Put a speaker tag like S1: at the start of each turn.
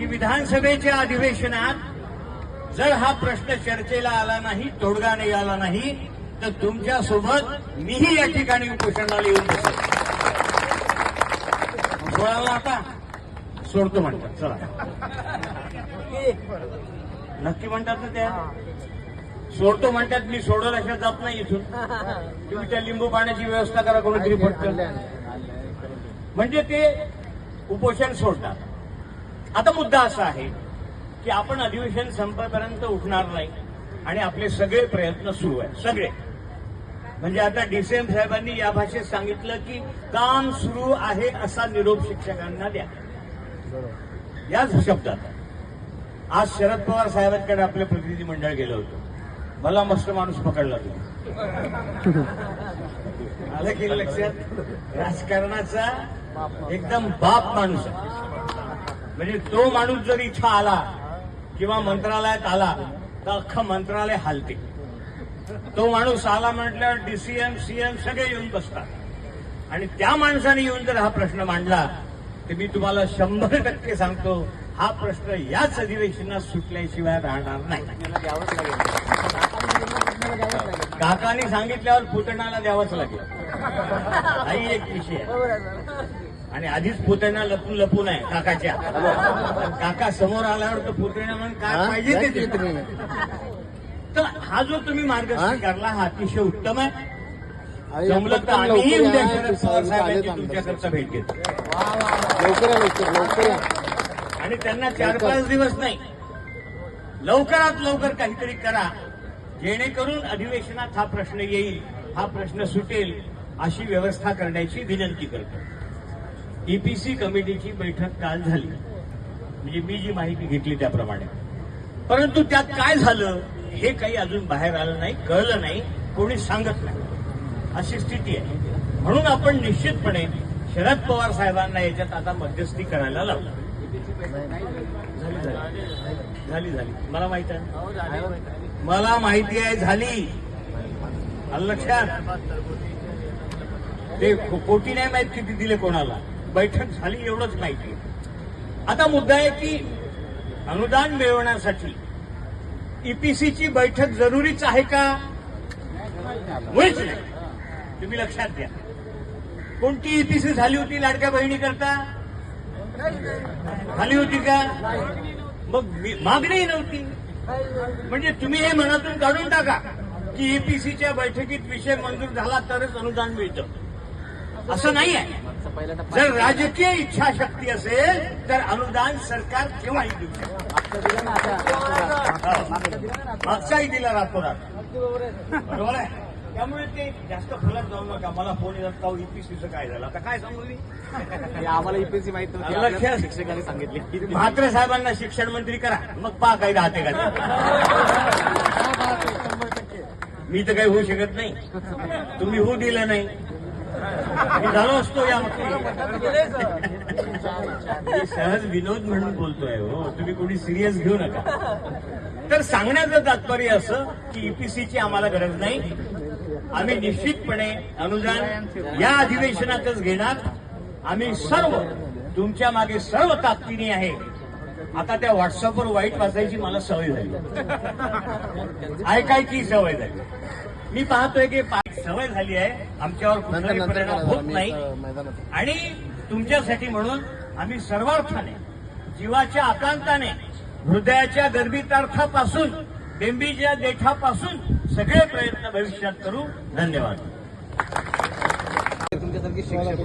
S1: की विधानसभेच्या अधिवेशनात जर हा प्रश्न चर्चेला आला नाही तोडगा नाही आला नाही तर तुमच्यासोबत मीही या ठिकाणी उपोषणाला येऊन बसेल. सोडायला आता? सोडतो म्हणतात चला. नक्की म्हणतात ना त्या? सोडतो म्हणतात मी सोडल अशा जात नाही इथून. तुम्ही त्या लिंबू पाण्याची व्यवस्था करा कोणीतरी पटकन. म्हणजे ते उपोषण सोडतात. आता मुद्दा असा आहे की आपण अधिवेशन संपेपर्यंत उठणार नाही आणि आपले सगळे प्रयत्न सुरू आहेत. सगळे. म्हणजे आता डीसीएम साहेबांनी या भाषेत सांगितलं की काम सुरू आहे असा निरोप शिक्षकांना द्या. याच शब्दात आज शरद पवार साहेबांकडे आपलं प्रतिनिधी मंडळ गेलं होतं. मला मस्त माणूस पकडला तो आलं की लक्षात? राजकारणाचा एकदम बाप माणूस आहे. म्हणजे तो माणूस जर इथं आला किंवा मंत्रालयात आला तर अख्खं मंत्रालय हालते. तो माणूस आला म्हटल्यावर डीसीएम सीएम सगळे येऊन बसतात. आणि त्या माणसाने येऊन जर हा प्रश्न मांडला तर मी तुम्हाला शंभर टक्के सांगतो हा प्रश्न याच अधिवेशनात सुटल्याशिवाय राहणार नाही. काकांनी सांगितल्यावर पुतणाला द्यावंच लागेल. हाही एक विषय आहे. आणि आधीच पुतण्या लपून लपून आहे काकाच्या. काका समोर आल्यावर तर पुतण्या म्हणून काय पाहिजे ते. तर हा जो तुम्ही मार्ग स्वीकारला हा अतिशय उत्तम आहे. जमलं तर आम्हीही उद्या शरद पवार साहेबांची तुमच्याकरता भेट घेतो.
S2: लवकर या, लवकर लवकर या.
S1: आणि त्यांना चार पाच दिवस नाही. लवकरात लवकर काहीतरी करा. जेणेकरून अधिवेशनात हा प्रश्न येईल हा प्रश्न सुटेल अशी व्यवस्था करण्याची विनंती करतो. ईपीसी कमिटीची बैठक काल झाली. म्हणजे मी जी माहिती घेतली त्याप्रमाणे. परंतु त्यात काय झालं हे काही अजून बाहेर आलं नाही कळलं नाही कोणी सांगत नाही. अशी स्थिती आहे. म्हणून आपण निश्चितपणे शरद पवार साहेबांना याच्यात आता मध्यस्थी करायला लावलं. झाली झाली. मला माहीत आहे. मला माहिती आहे झाली. लक्षात? ते कोटी नाही माहीत किती दिले कोणाला. बैठक झाली एवढंच माहिती आता मुद्दा आहे की अनुदान मिळवण्यासाठी ईपीसीची बैठक जरुरीच आहे का? मुळीच नाही. तुम्ही लक्षात घ्या. कोणती ईपीसी झाली होती लाडक्या बहिणीकरता? झाली होती का? मग मागणी नव्हती. म्हणजे तुम्ही हे मनातून काढून टाका की ईपीसीच्या बैठकीत विषय मंजूर झाला तरच अनुदान मिळतं. असं नाही आहे जर राजकीय इच्छाशक्ती असेल तर अनुदान सरकार केव्हाही देऊ शकतं मागचाही दिला रातोरात बरोबर आहे? त्यामुळे ते जास्त फलक जाऊ नका. मला फोन येतात का ईपीसीचं काय झालं? आता काय सांगू मी?
S2: हे आम्हाला ईपीसी माहीत नव्हती. शिक्षकांनी सांगितली.
S1: म्हात्रे साहेबांना शिक्षण मंत्री करा. मग पहा काही राहते का. मी तर काही होऊ शकत नाही. तुम्ही होऊ दिलं नाही. मी झालो असतो या मी सहज विनोद म्हणून बोलतोय हो. तुम्ही कोणी सिरियस घेऊ नका. तर सांगण्याचं तात्पर्य असं की ईपीसीची आम्हाला गरज नाही. आम्ही निश्चितपणे अनुदान या अधिवेशनातच घेणार. आम्ही सर्व तुमच्या मागे सर्व ताकदीने आहे. आता त्या व्हॉट्सअपवर वाईट वाचायची मला सवय झाली. ऐकायची सवय झाली. मी पाहतोय की सवय झाली आहे. आमच्यावर कुठलाही परिणाम. होत नाही. आणि तुमच्यासाठी म्हणून आम्ही सर्वार्थाने जीवाच्या आकांताने हृदयाच्या गर्भितार्थापासून बेंबीच्या देठापासून सगळे प्रयत्न भविष्यात करू. धन्यवाद.
S2: तुमच्यासारखी शिक्षक